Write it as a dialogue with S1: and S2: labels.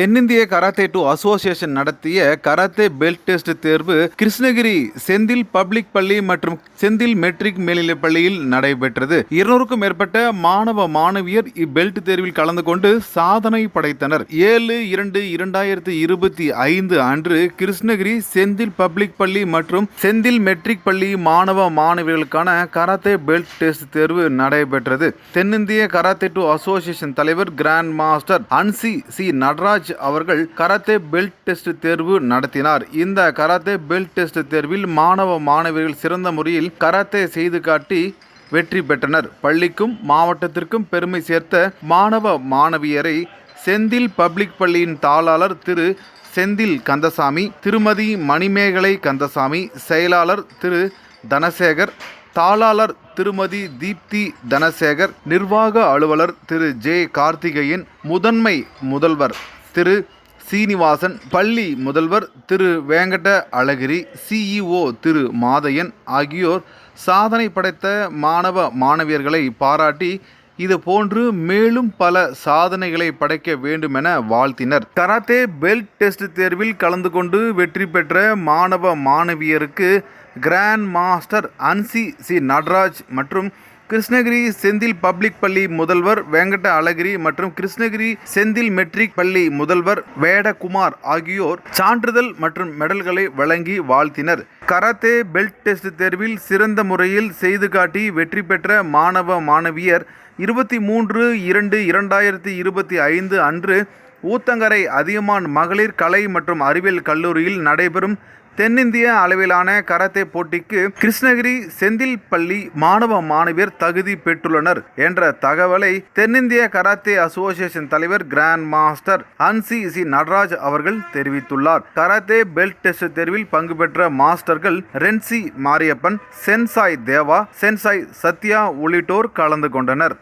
S1: தென்னிந்திய karate do association நடத்திய karate belt test தேர்வு கிருஷ்ணகிரி செந்தில் பப்ளிக் பள்ளி மற்றும் செந்தில் மெட்ரிக் மேல்நிலைப் பள்ளியில் நடைபெற்றது. இருநூறுக்கும் மேற்பட்ட மாணவ மாணவியர் இப்பெல்ட் தேர்வில் கலந்து கொண்டு சாதனை படைத்தனர். ஏழு இரண்டு இரண்டாயிரத்தி இருபத்தி ஐந்து அன்று கிருஷ்ணகிரி செந்தில் பப்ளிக் பள்ளி மற்றும் செந்தில் மெட்ரிக் பள்ளி மாணவ மாணவிகளுக்கான கராத்தே பெல்ட் டெஸ்ட் தேர்வு நடைபெற்றது. தென்னிந்திய கராத்தே டூ அசோசியேஷன் தலைவர் கிராண்ட் மாஸ்டர் அன்சி சி நடராஜ் அவர்கள் கராத்தே பெல்ட் டெஸ்ட் தேர்வு நடத்தினார். இந்த கராத்தே பெல்ட் டெஸ்ட் தேர்வில் மாணவ மாணவிகள் சிறந்த முறையில் கராத்தே செய்து காட்டி வெற்றி பெற்றனர். பள்ளிக்கும் மாவட்டத்திற்கும் பெருமை சேர்த்த மாணவ மாணவியரை செந்தில் பப்ளிக் பள்ளியின் தாளாளர் திரு செந்தில் கந்தசாமி திருமதி மணிமேகலை கந்தசாமி செயலாளர் திரு தனசேகர் தாளாளர் திருமதி தீப்தி தனசேகர் நிர்வாக அலுவலர் திரு ஜே கார்த்திகேயன் முதன்மை முதல்வர் திரு சீனிவாசன் பள்ளி முதல்வர் திரு வேங்கட அழகிரி சிஇஓ திரு மாதையன் ஆகியோர் சாதனை படைத்த மாணவ மாணவியர்களை பாராட்டி இது போன்று மேலும் பல சாதனைகளை படைக்க வேண்டுமென வாழ்த்தினர். கராத்தே பெல்ட் டெஸ்ட் தேர்வில் கலந்து கொண்டு வெற்றி பெற்ற மாணவ மாணவியருக்கு கிராண்ட் மாஸ்டர் அன்சி சி நடராஜ் மற்றும் கிருஷ்ணகிரி செந்தில் பப்ளிக் பள்ளி முதல்வர் வெங்கட அழகிரி மற்றும் கிருஷ்ணகிரி செந்தில் மெட்ரிக் பள்ளி முதல்வர் வேடகுமார் ஆகியோர் சான்றிதழ் மற்றும் மெடல்களை வழங்கி வாழ்த்தினர். கராத்தே பெல்ட் டெஸ்ட் தேர்வில் சிறந்த முறையில் செய்து காட்டி வெற்றி பெற்ற மாணவ மாணவியர் இருபத்தி மூன்று இரண்டு இரண்டாயிரத்தி இருபத்தி ஐந்து அன்று ஊத்தங்கரை அதியமான் மகளிர் கலை மற்றும் அறிவியல் கல்லூரியில் நடைபெறும் தென்னிந்திய அளவிலான கராத்தே போட்டிக்கு கிருஷ்ணகிரி செந்தில் பள்ளி மாணவ மாணவியர் தகுதி பெற்றுள்ளனர் என்ற தகவலை தென்னிந்திய கராத்தே அசோசியேஷன் தலைவர் கிராண்ட் மாஸ்டர் அன்சி சி நடராஜ் அவர்கள் தெரிவித்துள்ளார். கராத்தே பெல்ட் டெஸ்ட் தேர்வில் பங்கு பெற்ற மாஸ்டர்கள் ரென்சி மாரியப்பன் சென்சாய் தேவா சென்சாய் சத்யா உள்ளிட்டோர் கலந்து கொண்டனர்.